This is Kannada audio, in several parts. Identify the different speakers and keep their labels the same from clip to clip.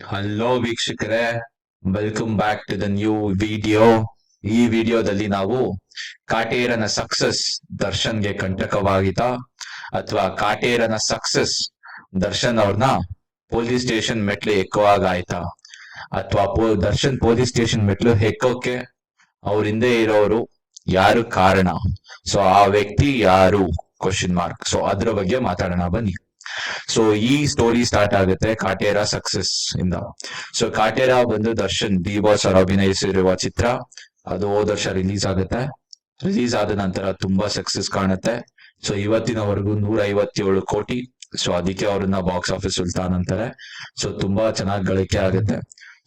Speaker 1: ಹಲೋ ವೀಕ್ಷಕರೇ welcome back to the new video ಈ ವಿಡಿಯೋದಲ್ಲಿ ನಾವು ಕಾಟೇರನ ಸಕ್ಸಸ್ ದರ್ಶನ್ಗೆ ಕಂಟಕವಾಗಿತ ಅಥವಾ ಕಾಟೇರನ ಸಕ್ಸಸ್ ದರ್ಶನ್ ಅವ್ರನ್ನ ಪೊಲೀಸ್ ಸ್ಟೇಷನ್ ಮೆಟ್ಲು ಎಕ್ಕುವಾಗ ಆಯ್ತಾ ಅಥವಾ ದರ್ಶನ್ ಪೊಲೀಸ್ ಸ್ಟೇಷನ್ ಮೆಟ್ಲು ಹೆಕ್ಕೋಕೆ ಅವ್ರ ಹಿಂದೆ ಇರೋರು ಯಾರು ಕಾರಣ? ಸೊ ಆ ವ್ಯಕ್ತಿ ಯಾರು? ಕ್ವಶನ್ ಮಾರ್ಕ್ ಸೊ ಅದ್ರ ಬಗ್ಗೆ ಮಾತಾಡೋಣ ಬನ್ನಿ. ಸೊ ಈ ಸ್ಟೋರಿ ಸ್ಟಾರ್ಟ್ ಆಗುತ್ತೆ ಕಾಟೇರ ಸಕ್ಸಸ್ ಇಂದ. ಸೊ ಕಾಟೇರ ಬಂದು ದರ್ಶನ್ ಡಿ ಬಾಸ್ ಅವರು ಅಭಿನಯಿಸಿರುವ ಚಿತ್ರ. ಅದು ಹೋದ ವರ್ಷ ರಿಲೀಸ್ ಆಗುತ್ತೆ. ರಿಲೀಸ್ ಆದ ನಂತರ ತುಂಬಾ ಸಕ್ಸಸ್ ಕಾಣುತ್ತೆ. ಸೊ ಇವತ್ತಿನವರೆಗೂ ನೂರ ಐವತ್ತೇಳು ಕೋಟಿ. ಸೊ ಅದಕ್ಕೆ ಅವ್ರನ್ನ ಬಾಕ್ಸ್ ಆಫೀಸ್ ಸುಲ್ತಾನ್ ಅಂತಾರೆ. ಸೊ ತುಂಬಾ ಚೆನ್ನಾಗಿ ಗಳಿಕೆ ಆಗುತ್ತೆ.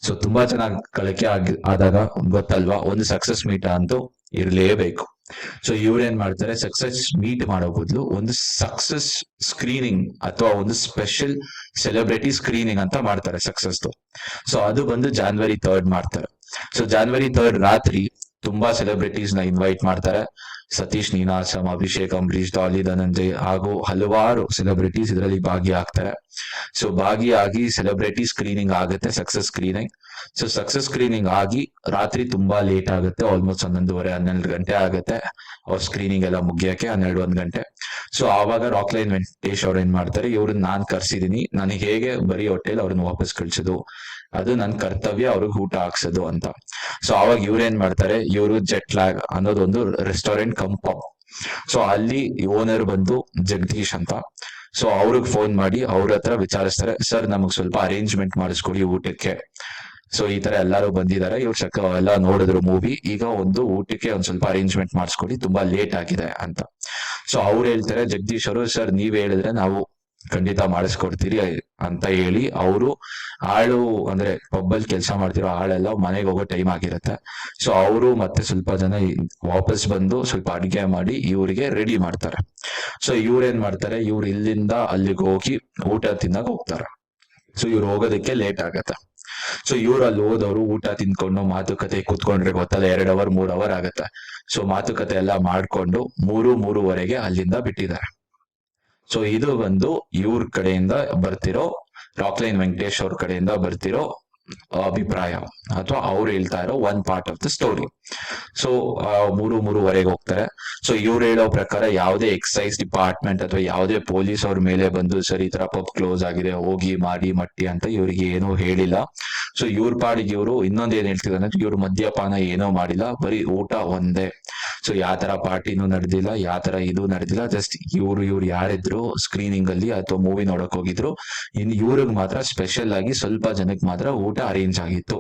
Speaker 1: ಸೊ ತುಂಬಾ ಚೆನ್ನಾಗಿ ಗಳಿಕೆ ಆಗಿ ಆದಾಗ ಗೊತ್ತಲ್ವಾ? ಒಂದು ಸಕ್ಸಸ್ ಮೀಟ ಅಂತೂ ಇರ್ಲೇಬೇಕು. ಸೊ ಇವ್ರೇನ್ ಮಾಡ್ತಾರೆ ಸಕ್ಸಸ್ ಮೀಟ್ ಮಾಡೋ ಬದಲು ಒಂದು ಸಕ್ಸಸ್ ಸ್ಕ್ರೀನಿಂಗ್ ಅಥವಾ ಒಂದು ಸ್ಪೆಷಲ್ ಸೆಲೆಬ್ರಿಟಿ ಸ್ಕ್ರೀನಿಂಗ್ ಅಂತ ಮಾಡ್ತಾರೆ ಸಕ್ಸಸ್ ಸೊ ಅದು ಬಂದು ಜಾನ್ವರಿ ತರ್ಡ್ ಮಾಡ್ತಾರೆ. ಸೊ ಜಾನ್ವರಿ ಥರ್ಡ್ ರಾತ್ರಿ ತುಂಬಾ ಸೆಲೆಬ್ರಿಟೀಸ್ನ ಇನ್ವೈಟ್ ಮಾಡ್ತಾರೆ. ಸತೀಶ್ ನೀನಾಸಂ, ಅಭಿಷೇಕ್ ಅಂಬರೀಶ್ ಡಾಲಿ ಧನಂಜಯ್ ಹಾಗೂ ಹಲವಾರು ಸೆಲೆಬ್ರಿಟೀಸ್ ಇದರಲ್ಲಿ ಭಾಗಿಯಾಗ್ತಾರೆ. ಸೊ ಭಾಗಿಯಾಗಿ ಸೆಲೆಬ್ರಿಟಿ ಸ್ಕ್ರೀನಿಂಗ್ ಆಗುತ್ತೆ success screening so success screening ಆಗಿ ರಾತ್ರಿ ತುಂಬಾ ಲೇಟ್ ಆಗುತ್ತೆ ಆಲ್ಮೋಸ್ಟ್ ಹನ್ನೊಂದುವರೆ, ಹನ್ನೆರಡು ಗಂಟೆ ಆಗುತ್ತೆ. ಅವ್ರ ಸ್ಕ್ರೀನಿಂಗ್ ಎಲ್ಲ ಮುಗಿಯಕ್ಕೆ ಹನ್ನೆರಡು, ಒಂದ್ ಗಂಟೆ. ಸೊ ಆವಾಗ ರಾಕ್ ಲೈನ್ ವೆಂಕಟೇಶ್ ಅವ್ರು ಏನ್ ಮಾಡ್ತಾರೆ, ಇವ್ರನ್ನ ನಾನ್ ಕರ್ಸಿದೀನಿ, ನನಗೆ ಹೇಗೆ ಬರೀ ಹೊಟ್ಟೆಲಿ ಅವ್ರನ್ನ ವಾಪಸ್ ಕಳ್ಸೋದು, ಅದು ನನ್ ಕರ್ತವ್ಯ, ಅವ್ರಿಗೆ ಊಟ ಹಾಕ್ಸೋದು ಅಂತ. ಸೊ ಅವಾಗ ಇವ್ರೇನ್ ಮಾಡ್ತಾರೆ, ಇವರು ಜೆಟ್ ಲ್ಯಾಗ್ ಅನ್ನೋದೊಂದು ರೆಸ್ಟೋರೆಂಟ್ ಕಂಪ್. ಸೊ ಅಲ್ಲಿ ಓನರ್ ಬಂದು ಜಗದೀಶ್ ಅಂತ. ಸೊ ಅವ್ರಿಗೆ ಫೋನ್ ಮಾಡಿ ಅವ್ರ ಹತ್ರ ವಿಚಾರಿಸ್ತಾರೆ, ಸರ್, ನಮಗ್ ಸ್ವಲ್ಪ ಅರೇಂಜ್ಮೆಂಟ್ ಮಾಡಿಸ್ಕೊಡಿ ಊಟಕ್ಕೆ. ಸೊ ಈ ತರ ಎಲ್ಲಾರು ಬಂದಿದ್ದಾರೆ. ಇವ್ರು ಚಕ್ಕ ಎಲ್ಲ ನೋಡಿದ್ರು ಮೂವಿ ಈಗ ಒಂದು ಊಟಕ್ಕೆ ಒಂದ್ ಸ್ವಲ್ಪ ಅರೇಂಜ್ಮೆಂಟ್ ಮಾಡಿಸ್ಕೊಡಿ, ತುಂಬಾ ಲೇಟ್ ಆಗಿದೆ ಅಂತ. ಸೊ ಅವ್ರು ಹೇಳ್ತಾರೆ, ಜಗದೀಶ್ ಅವರು, ಸರ್, ನೀವ್ ಹೇಳಿದ್ರೆ ನಾವು ಖಂಡಿತ ಮಾಡಿಸ್ಕೊಡ್ತೀರಿ ಅಂತ ಹೇಳಿ ಅವರು ಆಳು ಅಂದ್ರೆ ಪಬ್ಬಲ್ ಕೆಲಸ ಮಾಡ್ತಿರೋ ಆಳೆಲ್ಲ ಮನೆಗೆ ಹೋಗೋ ಟೈಮ್ ಆಗಿರುತ್ತೆ. ಸೊ ಅವರು ಮತ್ತೆ ಸ್ವಲ್ಪ ಜನ ವಾಪಸ್ ಬಂದು ಸ್ವಲ್ಪ ಅಡಿಗೆ ಮಾಡಿ ಇವರಿಗೆ ರೆಡಿ ಮಾಡ್ತಾರೆ. ಸೊ ಇವ್ರೇನ್ ಮಾಡ್ತಾರೆ? ಇವ್ರು ಇಲ್ಲಿಂದ ಅಲ್ಲಿಗೆ ಹೋಗಿ ಊಟ ತಿನ್ನಕ್ ಹೋಗ್ತಾರೆ. ಸೊ ಇವ್ರು ಹೋಗೋದಕ್ಕೆ ಲೇಟ್ ಆಗತ್ತೆ. ಸೊ ಇವ್ರು ಅಲ್ಲಿ ಹೋದವರು ಊಟ ತಿನ್ಕೊಂಡು ಮಾತುಕತೆ ಕೂತ್ಕೊಂಡ್ರೆ ಗೊತ್ತಲ್ಲ, ಎರಡು ಅವರ್ ಮೂರ್ ಅವರ್ ಆಗತ್ತೆ. ಸೊ ಮಾತುಕತೆ ಎಲ್ಲ ಮಾಡ್ಕೊಂಡು ಮೂರು, ಮೂರುವರೆಗೆ ಅಲ್ಲಿಂದ ಬಿಟ್ಟಿದ್ದಾರೆ. ಸೊ ಇದು ಬಂದು ಇವ್ರ ಕಡೆಯಿಂದ ಬರ್ತಿರೋ ರಾಕ್ಲೈನ್ ವೆಂಕಟೇಶ್ ಅವ್ರ ಕಡೆಯಿಂದ ಬರ್ತಿರೋ ಅಭಿಪ್ರಾಯ ಅಥವಾ ಅವ್ರು ಹೇಳ್ತಾ ಇರೋ one part of the story so ಮೂರು ಮೂರುವರೆಗೆ ಹೋಗ್ತಾರೆ. ಸೊ ಇವ್ರು ಹೇಳೋ ಪ್ರಕಾರ ಯಾವುದೇ ಎಕ್ಸೈಸ್ ಡಿಪಾರ್ಟ್ಮೆಂಟ್ ಅಥವಾ ಯಾವುದೇ ಪೊಲೀಸ್ ಅವ್ರ ಮೇಲೆ ಬಂದು ಸರಿ ಈ ತರ ಪಬ್ ಕ್ಲೋಸ್ ಆಗಿದೆ, ಹೋಗಿ ಮಾಡಿ ಮಟ್ಟಿ ಅಂತ ಇವ್ರಿಗೆ ಏನೂ ಹೇಳಿಲ್ಲ. ಸೊ ಇವ್ರ ಪಾಡಿಗೆ ಇವರು ಇನ್ನೊಂದ್ ಏನ್ ಹೇಳ್ತಿದ್ದಾರೆ ಇವ್ರು ಮದ್ಯಪಾನ ಏನೋ ಮಾಡಿಲ್ಲ. ಬರೀ ಊಟ ಒಂದೇ. ಸೊ ಯಾವ ತರ ಪಾರ್ಟಿನೂ ನಡೆದಿಲ್ಲ, ಯಾವ ತರ ಇದು ನಡೆದಿಲ್ಲ. ಜಸ್ಟ್ ಇವ್ರು ಇವ್ರು ಯಾರಿದ್ರು ಸ್ಕ್ರೀನಿಂಗ್ ಅಲ್ಲಿ ಅಥವಾ ಮೂವಿ ನೋಡಕ್ ಹೋಗಿದ್ರು, ಇನ್ ಇವ್ರಿಗೆ ಮಾತ್ರ ಸ್ಪೆಷಲ್ ಆಗಿ ಸ್ವಲ್ಪ ಜನಕ್ಕೆ ಮಾತ್ರ ಊಟ ಅರೇಂಜ್ ಆಗಿತ್ತು.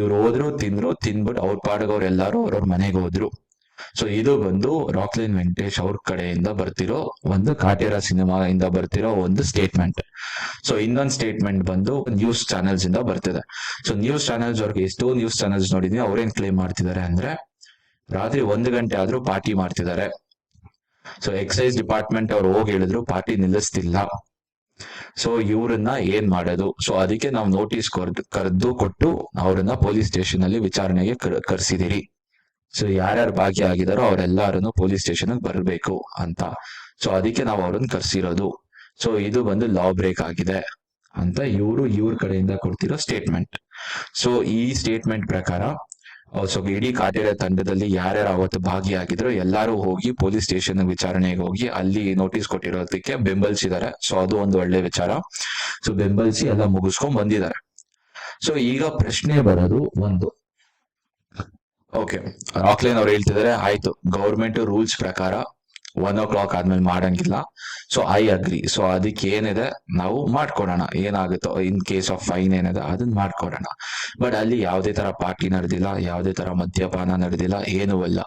Speaker 1: ಇವ್ರು ಹೋದ್ರು, ತಿಂದ್ರು ತಿನ್ಬಿಟ್ಟು ಅವ್ರ ಪಾಡಿಗೆ ಅವ್ರ ಎಲ್ಲಾರು ಅವ್ರವ್ರ ಮನೆಗೆ ಹೋದ್ರು. ಸೊ ಇದು ಬಂದು ರಾಕ್ಲೈನ್ ವೆಂಕಟೇಶ್ ಅವ್ರ ಕಡೆಯಿಂದ ಬರ್ತಿರೋ ಒಂದು ಕಾಟೇರ ಸಿನಿಮಾ ಇಂದ ಬರ್ತಿರೋ ಒಂದು ಸ್ಟೇಟ್ಮೆಂಟ್ ಸೊ ಇನ್ನೊಂದು ಸ್ಟೇಟ್ಮೆಂಟ್ ಬಂದು ನ್ಯೂಸ್ ಚಾನೆಲ್ಸ್ ಇಂದ ಬರ್ತಿದೆ. ಸೊ ನ್ಯೂಸ್ ಚಾನೆಲ್ಸ್ ಅವ್ರಿಗೆ ಎಷ್ಟೋ ನ್ಯೂಸ್ ಚಾನೆಲ್ಸ್ ನೋಡಿದ್ವಿ, ಅವ್ರೇನ್ ಕ್ಲೇಮ್ ಮಾಡ್ತಿದ್ದಾರೆ ಅಂದ್ರೆ ರಾತ್ರಿ ಒಂದು ಗಂಟೆ ಆದ್ರೂ ಪಾರ್ಟಿ ಮಾಡ್ತಿದ್ದಾರೆ. ಸೊ ಎಕ್ಸೈಸ್ ಡಿಪಾರ್ಟ್ಮೆಂಟ್ ಅವ್ರು ಹೋಗಿ ಹೇಳಿದ್ರು ಪಾರ್ಟಿ ನಿಲ್ಲಿಸ್ತಿಲ್ಲ. ಸೊ ಇವ್ರನ್ನ ಏನ್ ಮಾಡೋದು? ಸೊ ಅದಕ್ಕೆ ನಾವು ನೋಟಿಸ್ ಕೊರ್ದು ಕೊಟ್ಟು ಅವ್ರನ್ನ ಪೊಲೀಸ್ ಸ್ಟೇಷನ್ ಅಲ್ಲಿ ವಿಚಾರಣೆಗೆ ಕರ್- ಕರ್ಸಿದಿರಿ. ಸೊ ಯಾರ್ಯಾರು ಭಾಗಿಯಾಗಿದಾರೋ ಅವರೆಲ್ಲರನ್ನು ಪೊಲೀಸ್ ಸ್ಟೇಷನ್ ಬರಬೇಕು ಅಂತ. ಸೊ ಅದಕ್ಕೆ ನಾವು ಅವ್ರನ್ನ ಕರ್ಸಿರೋದು. ಸೊ ಇದು ಬಂದು ಲಾ ಬ್ರೇಕ್ ಆಗಿದೆ ಅಂತ ಇವರು ಇವ್ರ ಕಡೆಯಿಂದ ಕೊಡ್ತಿರೋ ಸ್ಟೇಟ್ಮೆಂಟ್ ಸೊ ಈ ಸ್ಟೇಟ್ಮೆಂಟ್ ಪ್ರಕಾರ ಸೊ ಇಡೀ ಕಾರ್ಯ ತಂಡದಲ್ಲಿ ಯಾರ್ಯಾರು ಅವತ್ತು ಭಾಗಿಯಾಗಿದ್ರು, ಎಲ್ಲರೂ ಹೋಗಿ ಪೊಲೀಸ್ ಸ್ಟೇಷನ್ ವಿಚಾರಣೆಗೆ ಹೋಗಿ ಅಲ್ಲಿ ನೋಟಿಸ್ ಕೊಟ್ಟಿರೋದಕ್ಕೆ ಬೆಂಬಲಿಸಿದ್ದಾರೆ. ಸೊ ಅದು ಒಂದು ಒಳ್ಳೆ ವಿಚಾರ. ಸೊ ಬೆಂಬಲಿಸಿ ಎಲ್ಲ ಮುಗಿಸ್ಕೊಂಡ್ ಬಂದಿದ್ದಾರೆ. ಸೊ ಈಗ ಪ್ರಶ್ನೆ ಬರೋದು ಒಂದು. ಓಕೆ ರಾಕ್ಲೈನ್ ಅವ್ರು ಹೇಳ್ತಿದ್ದಾರೆ, ಆಯ್ತು ಗೌರ್ಮೆಂಟ್ ರೂಲ್ಸ್ ಪ್ರಕಾರ ಒನ್ ಓ ಕ್ಲಾಕ್ ಆದ್ಮೇಲೆ ಮಾಡಂಗಿಲ್ಲ. ಸೊ ಐ ಅಗ್ರಿ ಸೊ ಅದಕ್ಕೆ ಏನಿದೆ? ನಾವು ಮಾಡ್ಕೊಡೋಣ. ಏನಾಗುತ್ತೋ ಇನ್ ಕೇಸ್ ಆಫ್ ಫೈನ್ ಏನಿದೆ, ಅದನ್ನ ಮಾಡ್ಕೊಡೋಣ. ಬಟ್ ಅಲ್ಲಿ ಯಾವುದೇ ತರ ಪಾರ್ಟಿ ನಡೆದಿಲ್ಲ, ಯಾವುದೇ ತರ ಮದ್ಯಪಾನ ನಡೆದಿಲ್ಲ, ಏನೂ ಅಲ್ಲ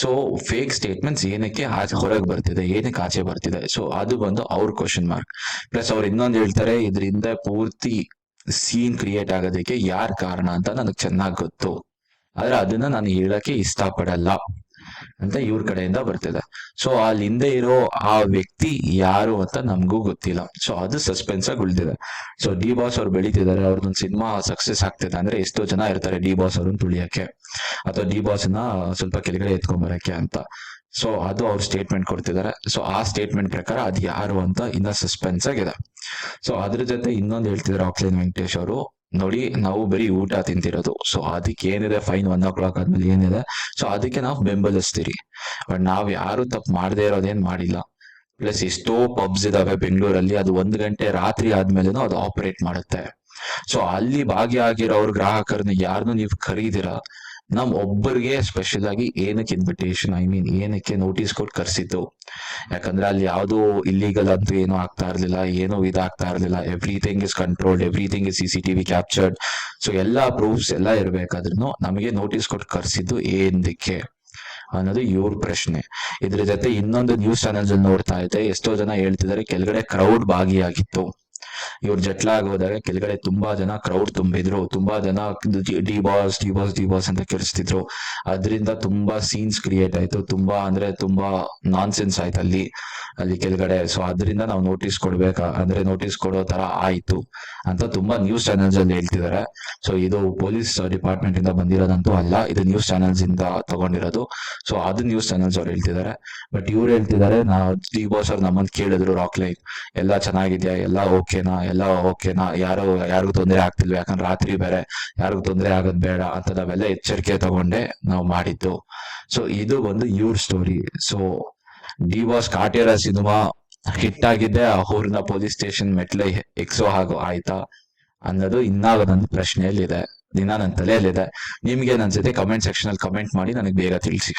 Speaker 1: ಸೊ ಫೇಕ್ ಸ್ಟೇಟ್ಮೆಂಟ್ಸ್ ಏನಕ್ಕೆ ಆಚೆ ಹೊರಗೆ ಬರ್ತಿದೆ, ಏನಕ್ಕೆ ಆಚೆ ಬರ್ತಿದೆ? ಸೊ ಅದು ಬಂದು ಅವ್ರ ಕ್ವಶನ್ ಮಾರ್ಕ್ ಪ್ಲಸ್ ಅವ್ರು ಇನ್ನೊಂದು ಹೇಳ್ತಾರೆ, ಇದರಿಂದ ಪೂರ್ತಿ ಸೀನ್ ಕ್ರಿಯೇಟ್ ಆಗೋದಕ್ಕೆ ಯಾರ್ ಕಾರಣ ಅಂತ ನನಗೆ ಚೆನ್ನಾಗಿ ಗೊತ್ತು. ಆದ್ರೆ ಅದನ್ನ ನಾನು ಹೇಳಕ್ಕೆ ಇಷ್ಟಪಡಲ್ಲ. ಅಂತ ಇವ್ರ ಕಡೆಯಿಂದ ಬರ್ತಿದೆ. ಸೊ ಅಲ್ಲಿ ಹಿಂದೆ ಇರೋ ಆ ವ್ಯಕ್ತಿ ಯಾರು ಅಂತ ನಮಗೂ ಗೊತ್ತಿಲ್ಲ. ಸೊ ಅದು ಸಸ್ಪೆನ್ಸ್ ಆಗಿ ಉಳಿದಿದೆ. ಸೊ ಡಿ ಬಾಸ್ ಅವ್ರು ಬೆಳೀತಿದ್ದಾರೆ. ಅವ್ರದ್ದೊಂದು ಸಿನಿಮಾ ಸಕ್ಸಸ್ ಆಗ್ತಿದೆ. ಅಂದ್ರೆ ಎಷ್ಟೋ ಜನ ಇರ್ತಾರೆ ಡಿ ಬಾಸ್ ಅವ್ರನ್ನ ತುಳಿಯಕ್ಕೆ. ಅಥವಾ ಡಿ ಬಾಸ್ನ ಸ್ವಲ್ಪ ಕೆಳಗಡೆ ಎತ್ಕೊಂಬರಕ್ಕೆ ಅಂತ. ಸೊ ಅದು ಅವ್ರ ಸ್ಟೇಟ್ಮೆಂಟ್ ಕೊಡ್ತಿದ್ದಾರೆ. ಸೊ ಆ ಸ್ಟೇಟ್ಮೆಂಟ್ ಪ್ರಕಾರ ಅದು ಯಾರು ಅಂತ ಇನ್ನ ಸಸ್ಪೆನ್ಸ್ ಆಗಿದೆ. ಸೊ ಅದ್ರ ಜೊತೆ ಇನ್ನೊಂದು ಹೇಳ್ತಿದ್ದಾರೆ ಆಕ್ಲೈನ್ ವೆಂಕಟೇಶ್ ಅವರು. ನೋಡಿ, ನಾವು ಬರೀ ಊಟ ತಿಂತಿರೋದು. ಸೊ ಅದಕ್ಕೆ ಏನಿದೆ? ಫೈನ್ ಒನ್ ಓ ಕ್ಲಾಕ್ ಆದ್ಮೇಲೆ ಏನಿದೆ? ಸೊ ಅದಕ್ಕೆ ನಾವು ಬೆಂಬಲಿಸ್ತೀರಿ. ಬಟ್ ನಾವ್ ಯಾರು ತಪ್ಪು ಮಾಡದೇ ಇರೋದೇನ್ ಮಾಡಿಲ್ಲ. ಪ್ಲಸ್ ಎಷ್ಟೋ ಪಬ್ಸ್ ಇದಾವೆ ಬೆಂಗಳೂರಲ್ಲಿ, ಅದು ಒಂದ್ ಗಂಟೆ ರಾತ್ರಿ ಆದ್ಮೇಲೆನೂ ಅದು ಆಪರೇಟ್ ಮಾಡುತ್ತೆ. ಸೊ ಅಲ್ಲಿ ಭಾಗಿಯಾಗಿರೋರ್ ಗ್ರಾಹಕರನ್ನ ಯಾರನ್ನು ನೀವು ಕರೀದಿರ ನಮ್ ಒಬ್ಬರಿಗೆ ಸ್ಪೆಷಲ್ ಆಗಿ ಏನಕ್ಕೆ ಇನ್ವಿಟೇಷನ್ ಐ ಮೀನ್ ಏನಕ್ಕೆ ನೋಟಿಸ್ ಕೊಟ್ಟು ಕರ್ಸಿತ್ತು ಯಾಕಂದ್ರೆ ಅಲ್ಲಿ ಯಾವ್ದು ಇಲ್ಲಿಗಲ್ ಅಂತೂ ಏನೂ ಆಗ್ತಾ ಇರ್ಲಿಲ್ಲ, ಏನೂ ಇದಾಗ್ತಾ ಇರ್ಲಿಲ್ಲ. Everything is controlled everything is C C TV captured so ಎಲ್ಲಾ ಪ್ರೂಫ್ಸ್ ಎಲ್ಲ ಇರ್ಬೇಕಾದ್ರೂ ನಮಗೆ ನೋಟಿಸ್ ಕೊಟ್ಟು ಕರ್ಸಿದ್ದು ಏನಕ್ಕೆ ಅನ್ನೋದು ಇವ್ರ ಪ್ರಶ್ನೆ. ಇದ್ರ ಜೊತೆ ಇನ್ನೊಂದು ನ್ಯೂಸ್ ಚಾನೆಲ್ಸ್ ನೋಡ್ತಾ ಇದ್ದೆ. ಎಷ್ಟೋ ಜನ ಹೇಳ್ತಿದ್ದಾರೆ ಕೆಳಗಡೆ ಕ್ರೌಡ್ ಭಾಗಿಯಾಗಿತ್ತು. ಇವ್ರ ಜಟ್ಲಾಗ್ ಹೋದಾಗ ಕೆಳಗಡೆ ತುಂಬಾ ಜನ ಕ್ರೌಡ್ ತುಂಬಿದ್ರು, ತುಂಬಾ ಜನ D boss D boss D boss ಅಂತ ಕಿರಿಸ್ತಿದ್ರು. ಅದರಿಂದ ತುಂಬಾ ಸೀನ್ಸ್ ಕ್ರಿಯೇಟ್ ಆಯ್ತು, ತುಂಬಾ ಅಂದ್ರೆ ತುಂಬಾ ನಾನ್ ಸೆನ್ಸ್ ಆಯ್ತು ಅಲ್ಲಿ ಅಲ್ಲಿ ಕೆಳಗಡೆ. ಸೊ ಅದರಿಂದ ನಾವು ನೋಟಿಸ್ ಕೊಡ್ಬೇಕಾ, ಅಂದ್ರೆ ನೋಟಿಸ್ ಕೊಡೋ ತರ ಆಯ್ತು ಅಂತ ತುಂಬಾ ನ್ಯೂಸ್ ಚಾನೆಲ್ಸ್ ಅಲ್ಲಿ ಹೇಳ್ತಿದ್ದಾರೆ ಸೊ ಇದು ಪೊಲೀಸ್ ಡಿಪಾರ್ಟ್ಮೆಂಟ್ ಇಂದ ಬಂದಿರೋದಂತೂ ಅಲ್ಲ, ಇದು ನ್ಯೂಸ್ ಚಾನೆಲ್ಸ್ ಇಂದ ತಗೊಂಡಿರೋದು. ಸೊ ಅದು ನ್ಯೂಸ್ ಚಾನೆಲ್ಸ್ ಅವ್ರು ಹೇಳ್ತಿದ್ದಾರೆ ಬಟ್ ಇವ್ರು ಹೇಳ್ತಿದ್ದಾರೆ ನಾ ಡಿ ಬಾಸ್ ಅವ್ರು ನಮ್ಮನ್ನ ಕೇಳಿದ್ರು ರಾಕ್ ಲೈಫ್ ಎಲ್ಲ ಚೆನ್ನಾಗಿದ್ಯಾ, ಎಲ್ಲ ಓಕೆನಾ ಎಲ್ಲ ಓಕೆನಾ ಯಾರು ಯಾರಿಗೂ ತೊಂದರೆ ಆಗ್ತಿಲ್ವ, ಯಾಕಂದ್ರೆ ರಾತ್ರಿ ಬೇರೆ, ಯಾರಿಗೂ ತೊಂದರೆ ಆಗೋದು ಬೇಡ ಅಂತ ನಾವೆಲ್ಲ ಎಚ್ಚರಿಕೆ ತಗೊಂಡೆ ನಾವು ಮಾಡಿದ್ದು. ಸೊ ಇದು ಒಂದು your story so D boss Kaatera cinema hit ಆಗಿದ್ದೆ ಊರಿನ ಪೊಲೀಸ್ ಸ್ಟೇಷನ್ ಮೆಟ್ಲೆ ಎಕ್ಸೋ ಹಾಗೂ ಆಯ್ತಾ ಅನ್ನೋದು ಇನ್ನಾಗ ನನ್ನ ಪ್ರಶ್ನೆಯಲ್ಲಿದೆ, ದಿನ ನನ್ನ ತಲೆಯಲ್ಲಿದೆ. ನಿಮ್ಗೆ ಜೊತೆ ಕಮೆಂಟ್ ಸೆಕ್ಷನ್ ಅಲ್ಲಿ ಕಮೆಂಟ್ ಮಾಡಿ ನನಗೆ ಬೇಗ ತಿಳಿಸಿ.